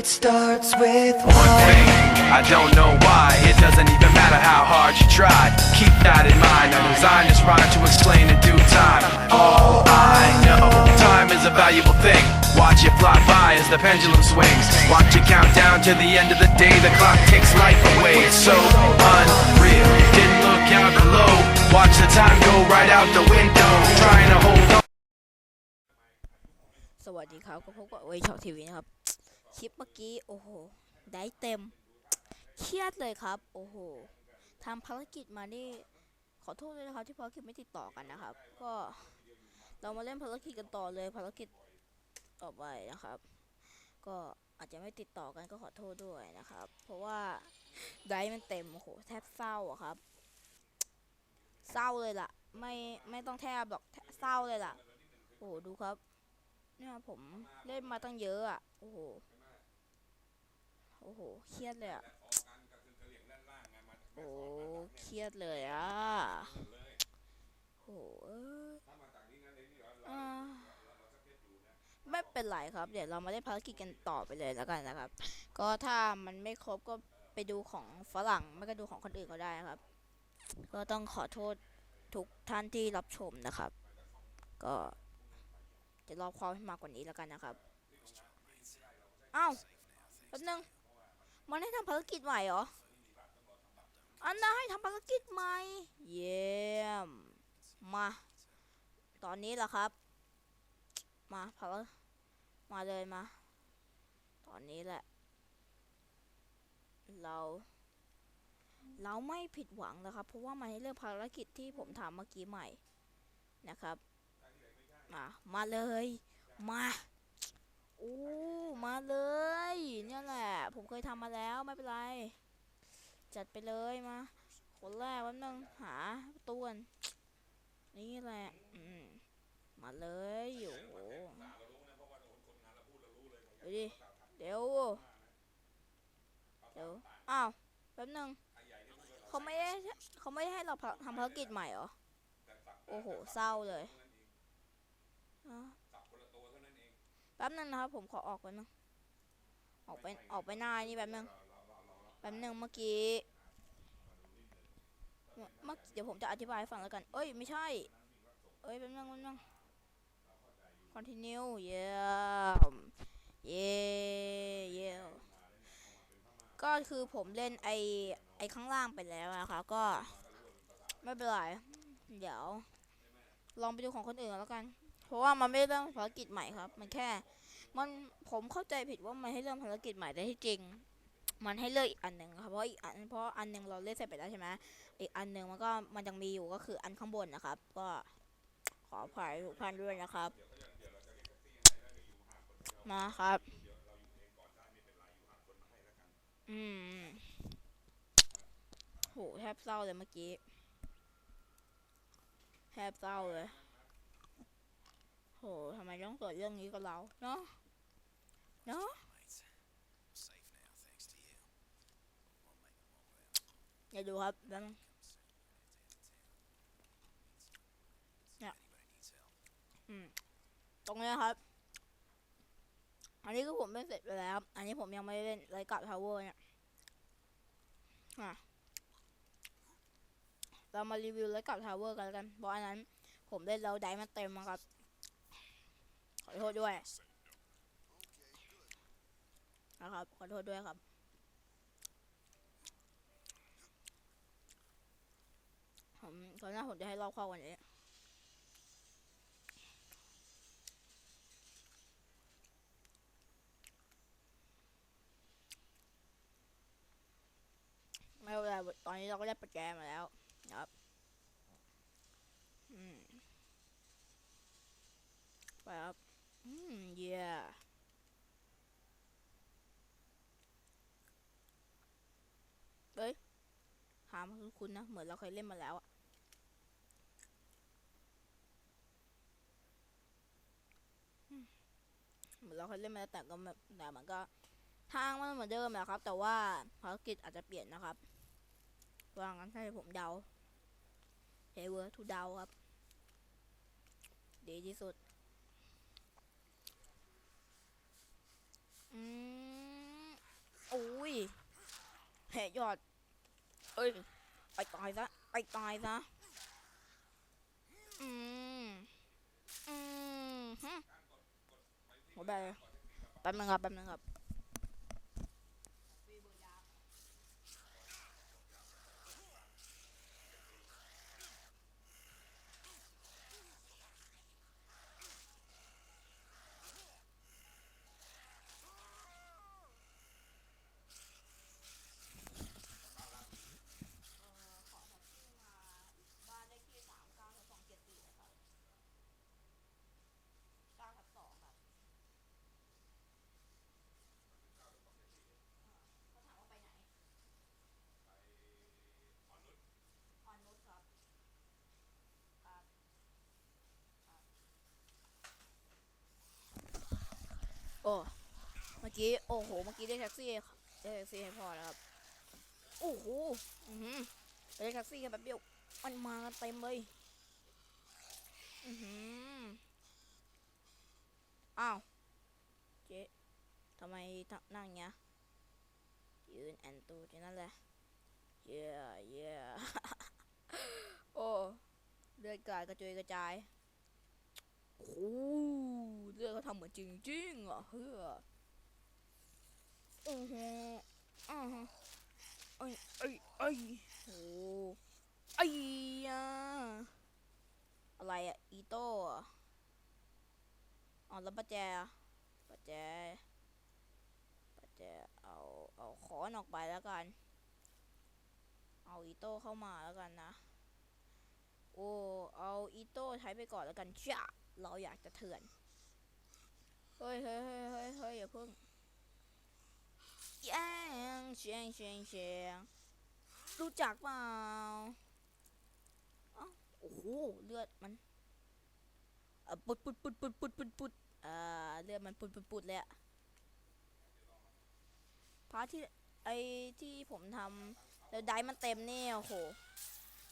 It starts with one one. thing. I don't know why. It doesn't even matter how hard you try. Keep that in mind. I designed this rhyme to explain in due time. All I know, time is a valuable thing. Watch it fly by as the pendulum swings. Watch it count down to the end of the day. The clock takes life away. It's so unreal. Didn't look out below. Watch the time go right out the window. Trying to hold on. สวัสดีครับก็พบกับเวช็อทีวีนะครับ คลิปเมื่อกี้ โอ้โห ได้เต็ม เครียดเลยครับ โอ้โหทำภารกิจมานี่ ขอโทษด้วยนะครับ ที่ภารกิจไม่ติดต่อกันนะครับ ก็เรามาเล่นภารกิจกันต่อเลย ภารกิจต่อไปนะครับ ก็อาจจะไม่ติดต่อกันก็ขอโทษด้วยนะครับ เพราะว่าได้มันเต็ม โอ้โห แทบเศร้าอะครับ เศร้าเลยล่ะ ไม่ไม่ต้องแทบหรอกเศร้าเลยล่ะ โอ้โห ดูครับ เนี่ยผมเล่นมาตั้งเยอะอะโอ้โห โอ้โห เครียดเลยอะโอ้เครียดเลยอะโอ้เอ้ยอ่าไม่เป็นไรครับ เดี๋ยวเรามาเล่นภารกิจกันต่อไปเลยแล้วกันนะครับ ก็ถ้ามันไม่ครบก็ไปดูของฝรั่งไม่ก็ดูของคนอื่นก็ได้ครับ ก็ต้องขอโทษทุกท่านที่รับชมนะครับ ก็จะรอบความให้มากกว่านี้แล้วกันนะครับ อ้าวแป๊บนึง มันให้ทำภารกิจใหม่เหรอ อันน่าให้ทำภารกิจใหม่ เยี่ยม มา ตอนนี้แหละครับ มาภารมาเลยมา ตอนนี้แหละ เรา เราไม่ผิดหวังนะครับ เพราะว่ามันให้เลือกภารกิจที่ผมทำเมื่อกี้ใหม่นะครับ มา มาเลย มา อ้มาเลย เนี่ยแหละ ผมเคยทำมาแล้วไม่เป็นไร จัดไปเลยมาคนแรกวันนึงหาตูก่อนนี่แหละอืมมาเลยอ้โหเดี๋ยวดิเดี๋ยวเดี๋ยวอ้าวแป๊บนึงเขาไม่ได้เขาไม่ได้ให้เราทำภารกิจใหม่เหรอ โอ้โห เศร้าเลยอะแป๊บนึงนะครับ ผมขอออกก่อนนึงออกไปออกไปหน้านี่แป๊บนึงแป๊บนึงเมื่อกี้เมื่อเมื่อเดี๋ยวผมจะอธิบายฟังแล้วกัน เอ้ยไม่ใช่ เอ้ยแป๊บนึงแป๊บนึง continue เยี่ยมเย่เย่ก็คือผมเล่นไอไอข้างล่างไปแล้วนะครับก็ไม่เป็นไร เดี๋ยว ลองไปดูของคนอื่นแล้วกัน ราะว่ามันไม่ได้เรื่องภารกิจใหม่ครับ มันแค่ มันผมเข้าใจผิดว่ามันให้เรื่องภารกิจใหม่แต่ที่จริง มันให้เลือกอีกอันหนึ่งครับเพราะอีกอันเพราะอันหนึ่งเราเล่นเสร็จไปแล้วใช่ไหมอีกอันหนึ่งมันก็มันยังมีอยู่ก็คืออันข้างบนนะครับ ก็ขออภัยทุกท่านด้วยนะครับ มาครับ อืมโหแทบเศร้าเลยเมื่อกี้แทบเศร้าเลย โหทำไมต้องเกิดเรื่องนี้กับเรา เนาะ เนาะอย่าดูครับแล้วเนี่ยอืม ตรงนี้ครับ อันนี้ก็ผมเล่นเสร็จไปแล้ว อันนี้ผมยังไม่เล่นไรกับทาวเวอร์เนี่ยอะเรามารีวิวไรกับทาวเวอร์กันกัน เพราะอันนั้น ผมเล่นแล้วได้มาเต็มครับ อโทษด้วยนะครับ ขอโทษด้วยครับ ผมตอนหน้าผมจะให้รอบข้ากว่านี้ไม่เป็นไรตอนนี้เราก็ได้ประแจมาแล้วนะครับ อืม ไปครับ อืมเย่เอ้ยหามคือคุณนะเหมือนเราเคยเล่นมาแล้วอะเหมือนเราเคยเล่นมาแล้วแต่ก็แบบแต่มันก็ทางมันเหมือนเดิมแหละครับ แต่ว่าภารกิจอาจจะเปลี่ยนนะครับวางกันให้ผมเดาเฮเวอร์ทูเดาครับ ดีที่สุด อืมอุ้ยแหยอด เอ้ย ไปตายซะ ไปตายซะ อืม อืมฮึโอ้แบแป๊บนึงครับ แป๊บนึงครับานเลขที่สามเก้าสองเจ็ดสี่ครับเก้าทับสองครับเขาถามว่าไปไหน ไปอ่อนนุชครับ ครับ ครับ โอ้ เมื่อกี้ โอ้โห เมื่อกี้เรียกแท็กซี่เรียกแท็กซี่ให้พ่อแล้วครับ โอ้โหอือหือไปเรียกแท็กซี่กันแป๊บเดียว มันมาเต็มเลย อือหือ อ้าว เจ๊ทำไมทำนั่งอย่างเงี้ย ยืนแอนตูที่นั่นแหละ เย่เย่โอ้เลือดกลายกระจุยกระจายโอ้เลือดเขาทำเหมือนจริงๆอะเฮ้อ อือหืออือหือเอ้ยเอ้ยเอ้โอ้ไอ้ยาอะไรอะอีโต้อ๋อแล้วป้าแจอะป้าแจป้าแจเอาเอาขอนออกไปแล้วกัน เอาอีโต้เข้ามาแล้วกันนะโอ้เอาอีโต้ใช้ไปก่อนแล้วกันจ้าเราอยากจะเถื่อนเฮ้ยเฮ้ยเฮ้ยเฮ้ยอย่าเพิ่ง แย่งเชียงเชียงเชียงรู้จักเปล่าโอ้โหเลือดมันปุดปุดปุดปุดปุดปุดปุดอ่าเลือดมันปุดปุดปุดเลยอะพาร์ทที่ไอที่ผมทำแล้วได้มันเต็มเนี่ยโอ้โห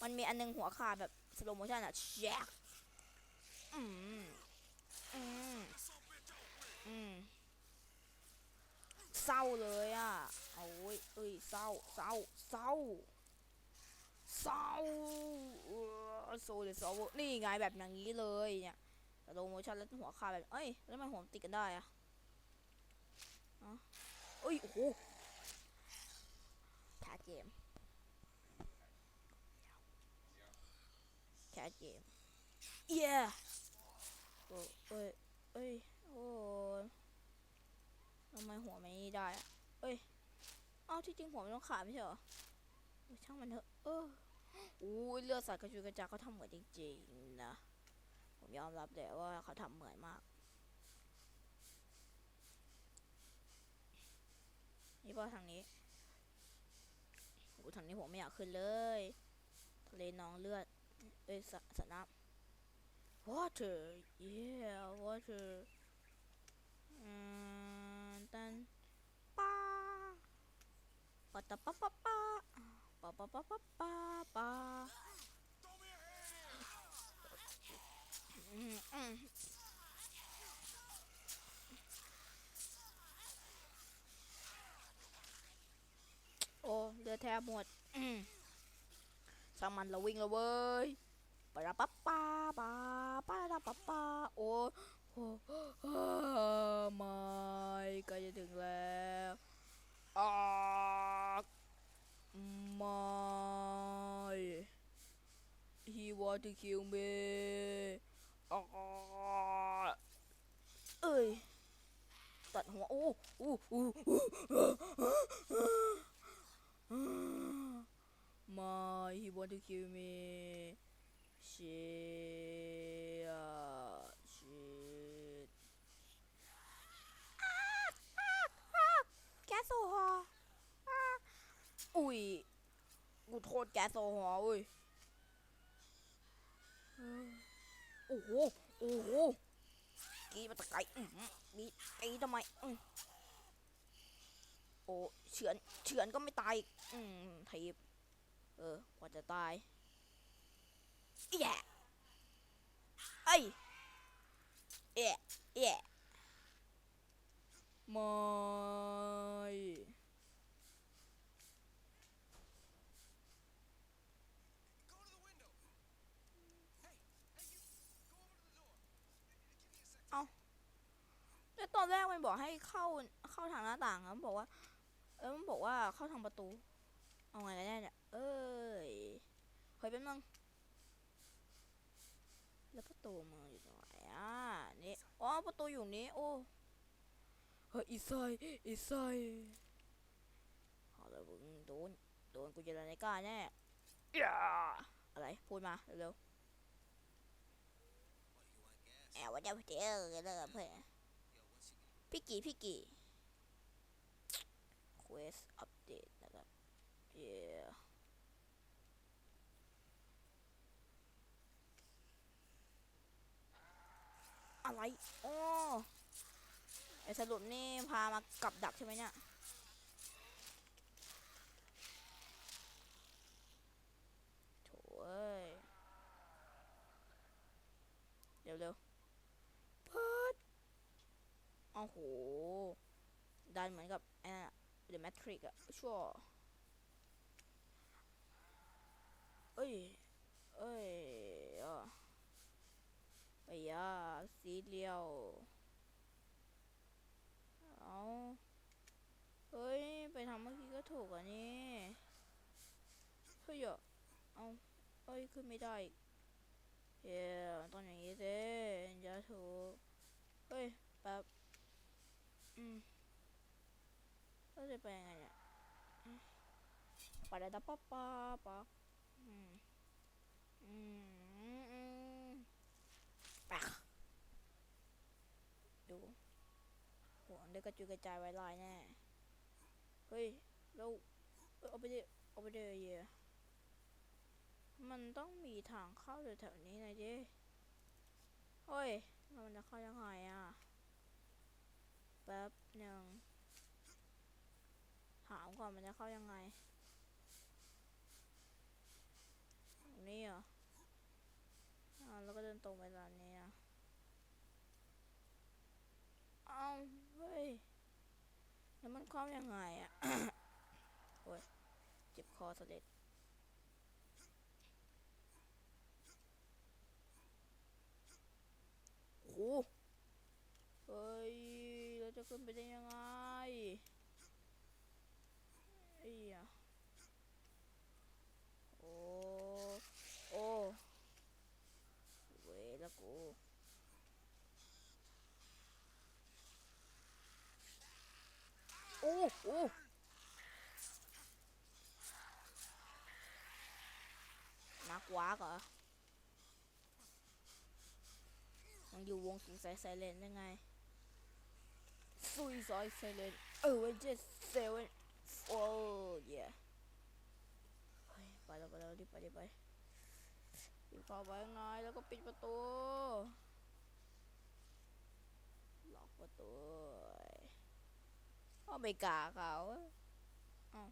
มันมีอันนึงหัวขาดแบบสโลโมชันอะแช็กอืมอืมอืม เศร้าเลยอะโอ้ยเอ้ยเศร้าเศร้าเศร้าเศร้าโซเดซอวนี่ไงแบบอย่างนี้เลยเนี่ยโลโมชั่นแล้วหัวขาแบบเอ้ยแล้วทำไมหัวติดกันได้อะอะเอ้ยโอ้โหแคเกมแคเกมเย้โอ้เอ้ยเอ้ยโอ้ย ทำไมหัวไม่ได้อะเอ้ย เอ้าที่จริงหัวมันต้องขาดไม่ใช่เหรอช่างมันเถอะ เอออู้เลือดสาดกระจุยกระจายเขาทำเหมือนจริงๆนะ ผมยอมรับเลยว่าเขาทำเหมือนมากนี่ป่ะทางนี้โอ้ทางนี้ผมไม่อยากขึ้นเลยทะเลนองเลือด เอ้ยสระสน้ำ water yeah water อืม ตันป้าปะตะปะปะปะปะปะปะปะปะปะอืมอืมโอ้เรือแทบหมดอืมช่างมันเราวิ่งแล้วเว้ยปะระปะปาปาปะระปะปาโอ้โหเอ้อ ไม่กล้จะถึงแล้วอากไม่ he want to kill me อากเอ้ยตัดหัวโอ้โอ้โอ้ไม่ he want to kill me shit shit แก๊ส โซฮออุ้ย กูโทษแก๊สโซฮออุ้ยโอ้โห โอ้โห กีมาตะไกรอื้อหือกรีดกรีทำไมอืโอ้ เฉือน เฉือนก็ไม่ตาย อืมทีบเออ กว่าจะตายแย่ไอ้ยแย่แย่ มอยเอาแล้วตอนแรกมันบอกให้เข้าเข้าทางหน้าต่างแล้วบอกว่า เออมันบอกว่าเข้าทางประตู เอาไงกันแน่เนี่ย เอ้ยเฮ้ยเป็นมึงแล้วประตูมึงอยู่ตรงไหนอะนี่อ๋อประตูอยู่นี้ โอ้ เฮ้ยอีไซอีไซเอาเลยมึงโดนโดนกูเจรในกล้าแน่อย่าอะไรพูดมาเร็วๆแอบว่าจะเจอกันเลยเพื่อนพี่กี่พี่กี่ quest update นะครับ yeah อะไรโอ้ ไอสรุปนี่พามากับดักใช่ไหมเนี่ย โถ่เอ้ยเร็วเร็วเพิดโอ้โห ดันเหมือนกับไอ้นั่นอะ The Matrix อะชั่วเอ้ย เอ้ยอะไอ้ยาสีเลียว เอาเฮ้ย ไปทำเมื่อ กี้ก็ถูกอะนี่เฮ้ยอะเอาเอ้ยขึ้นไม่ได้อีกเย้ต้องอย่างนี้สิจะถูกเฮ้ยแป๊บอืมเราจะไปยังไงเนี่ยปะดาดาปะปะปะอืมอืมอืมปะดูหัวเด็กกระจุยกระจายไว้ลายแน่ เฮ้ย เราเอ้ยเอาไปดิเอาไปดิเหี้ยมันต้องมีทางเข้าแถวๆนี้น่อยดิเฮ้ย มันจะเข้ายังไงอะ แป๊บหนึ่งถามก่อนมันจะเข้ายังไงตรงนี้เหรอ อ่า แล้วก็เดินตรงไปร้านนี้นะเอ้าเฮ้ย แล้วมันเข้ายังไงอะ คอเสด็จโอ้โหเฮ้ยเราจะขึ้นไปได้ยังไงไอ้ยะโอ้โอ้เวละกูโอ้โอ้ นัก วากเหรอยังอยู่วงสุยสายไซเลนยังไงสุยสายไซเลนเออเวนเจสเซเว่นโอ้ยไปแล้วไปแล้วรีบไปรีบไปรีบเข้าไปข้างในแล้วก็ปิดประตูล็อกประตูเอาไปกาเขาอ้า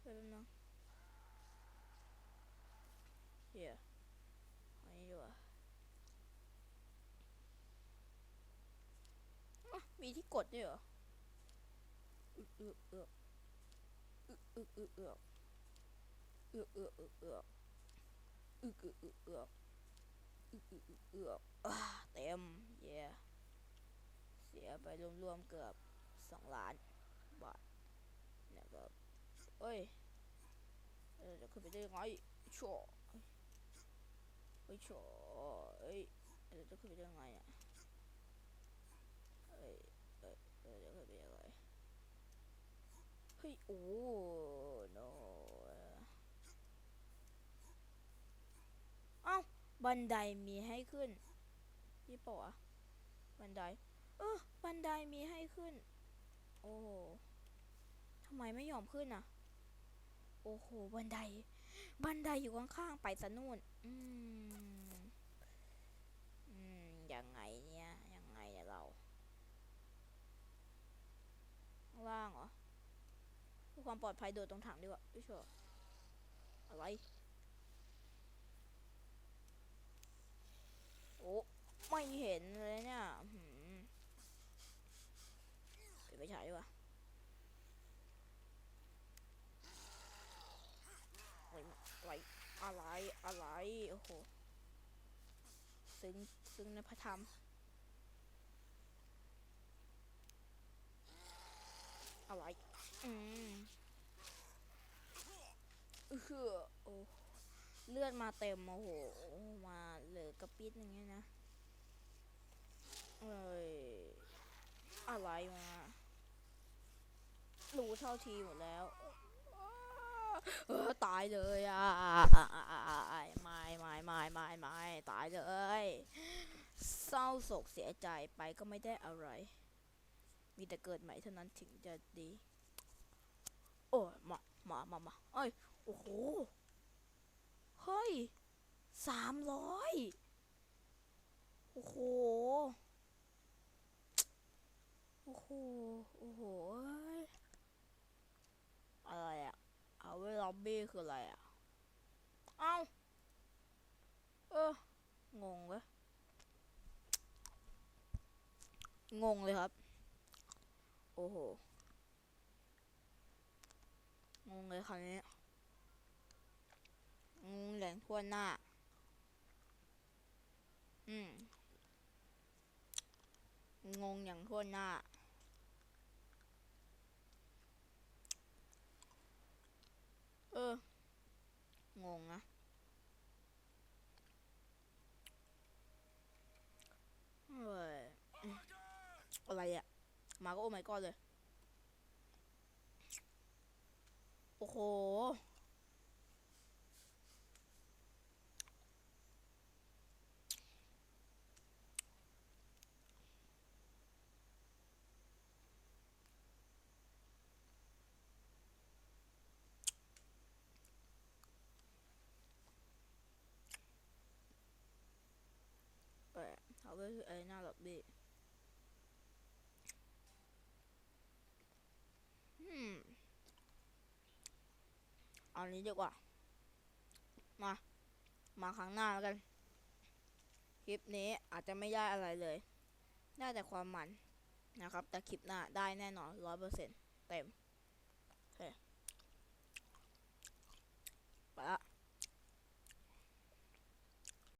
ไปแป๊บนึง เฮียอันนี้ดีกว่ามีที่กดด้วยเหรออึกอึกอึกอึกอึกอึกอึกอึกอึกอึกอึกอึกอึกอึกอึกอึกอึกอึกอึกเต็มเย่เสียไปรวมๆเกือบสองล้านบาทนะครับเอ้ยเออจะขึ้นไปได้ยังไงชัว เฮ้ยชัวเอ้ยเออจะขึ้นไปยังไงอะเอ้ยเอ้ยเออจะขึ้นไปยังไงเฮ้ยโอ้ no เอ้าบันไดมีให้ขึ้นนี่ปะวะบันได เออบันไดมีให้ขึ้น โอ้ทำไมไม่ยอมขึ้นอะ โอ้โห บันได บันไดอยู่ข้างๆไปสนู่น อืม อืม ยังไงเนี่ย ยังไงเนี่ยเรา ล่างเหรอเพื่อความปลอดภัยโดดตรงถังดีกว่าไม่ชัวอะไร โอ้ ไม่เห็นเลยเนี่ย หืมปิดไปฉายดีกว่า อะไรอะไรโอ้โหซึ้งซึ้งในพระธรรมอะไรอืมเออโอ้เลือดมาเต็มโอ้โหมาเหลือกระปิดอย่างเงี้ยนะเอ้ยอะไรมารู้เท่าทีหมดแล้ว อตายเลยอะไม่ไม่ไม่ไม่ไม่ตายเลย เศร้าโศกเสียใจไปก็ไม่ได้อะไร มีแต่เกิดใหม่เท่านั้นถึงจะดี โอ้ยมามามามาเอ้ยโอ้โหเฮ้ยสามร้อยโอ้โหโอ้โหโอ้โหอะไรอะ เวล็อบบี้คืออะไรอะ เอ้า เออ งงเว้ย งงเลยครับ โอ้โห งงเลยคราวนี้งงอย่างทั่วหน้า อืม งงอย่างทั่วหน้า เออ งงนะ เฮ้ยอืม อะไรอะมาก็โอ้ my god เลย โอ้โห เอาไว้ไอ้หน้าหลบดีอืม เอานี้ดีกว่า มา มาครั้งหน้าแล้วกัน คลิปนี้อาจจะไม่ได้อะไรเลย ได้แต่ความมันนะครับ แต่คลิปหน้าได้แน่นอนร้อยเปอร์เซ็นต์เต็ม